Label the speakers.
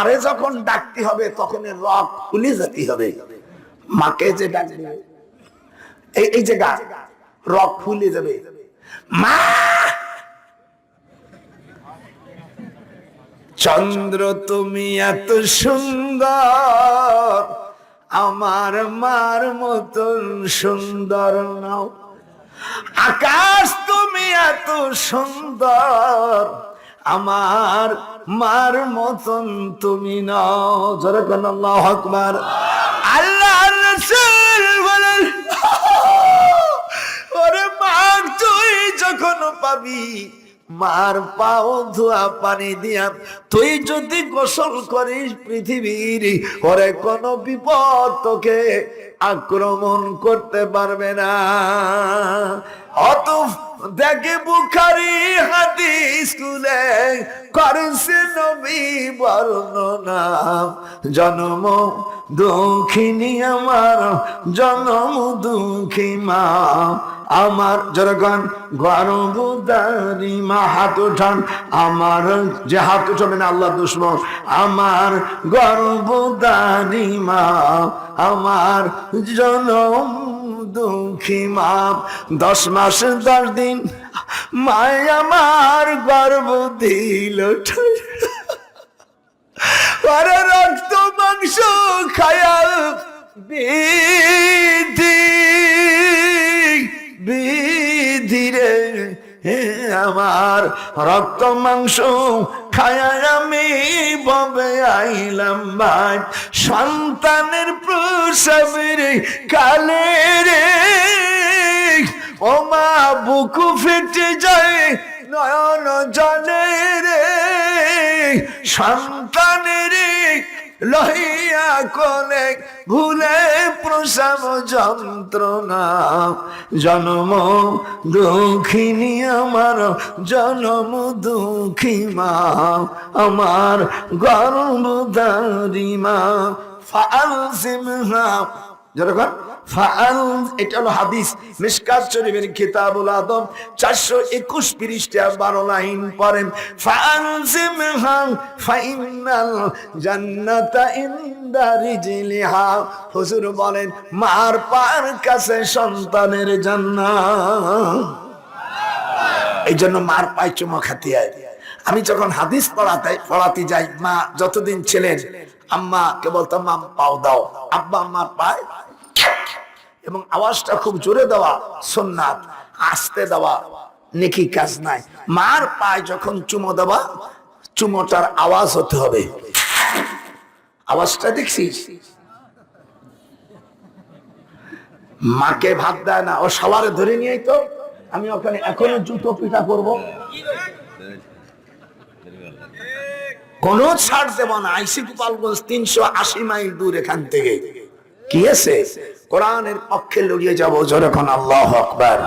Speaker 1: মারে যখন ডাকতে হবে তখন রক খুলে যেতে হবে। মাকে যে ডাকবে, এই এই যে গা রক ফুলে যাবে। মা! চন্দ্র, তুমি এত সুন্দর, আমার মার মতন সুন্দর নাও। আকাশ, তুমি এত সুন্দর আমার মার মতন তুমি নাও। আল্লাহ আকবার। আল্লাহ রাসূল বলেন, ওরে তুই যখন পাবি, মার পাও ধোয়া পানি দিয়া। তুই যদি গোসল করিস পৃথিবীর, ওরে কোন বিপদ তোকে আক্রমণ করতে পারবে না। অত দেখে বুখারি হাদিস স্কুলে করছে নবী বর্ণনা। জন্ম দুঃখিনী আমার, জন্ম দুঃখী মা। আমার জনগণ গর্বদারি মা হাত উঠান। আমার যে হাত উঠাবে না, আল্লাহ দুশ্মন। আমার গর্বদারি মা, আমার জনম দুঃখী মা। দশ মাস দশ দিন মায় আমার গর্ব দিল। রক্ত, মাংস, খায়াল, বিধি বিধিরে আমার রক্ত, মাংস খায়া আমি ববে আইলাম ভাই সন্তানের প্রসবের কালে রে। ও মা বুকু ফেটে যায় নয়ন জলে রে, সন্তানের লহিয়া কোলে ভুলে প্রসব যন্ত্রণা। জন্ম দুঃখিনী আমার, জন্ম দুঃখী মা, আমার গর্বদারি মা। ফাল সিমহা যেরকম এটা হলো হাদিস। মিসকাত শরীফের কিতাবুল আদম 421 পৃষ্ঠা 12 লাইন পড়েন ফাইনাল জান্নাতা ইনদা হুজুর বলেন, মার পার কাছে সন্তানের জান্নাত। এই জন্য মার পায় চুমো খাতে আমি যখন হাদিস পড়াতে পড়াতে যাই, মা যতদিন ছিলেন, আম্মা কে বলতাম পাও দাও। আব্বা আম্মার পায় এবং আওয়াজটা খুব জোরে দেওয়া সোননাথ। আসতে দেওয়া, নেকি কাজ নাই। মার পায় যখন চুমো দেওয়া, চুমোটার আওয়াজ হতে হবে। আওয়াজটা দেখছিস মাকে ভাত দেয় না, ও সবারে ধরে নিয়ে তো আমি ওখানে এখনও জুতো পিঠা করব। কোন ছাড় দেব না। আইসি গোপালগঞ্জ তিনশো আশি মাইল দূর এখান থেকে। কি আছে? কোরআনের পক্ষে লড়িয়ে যাব যখন আল্লাহ আকবার।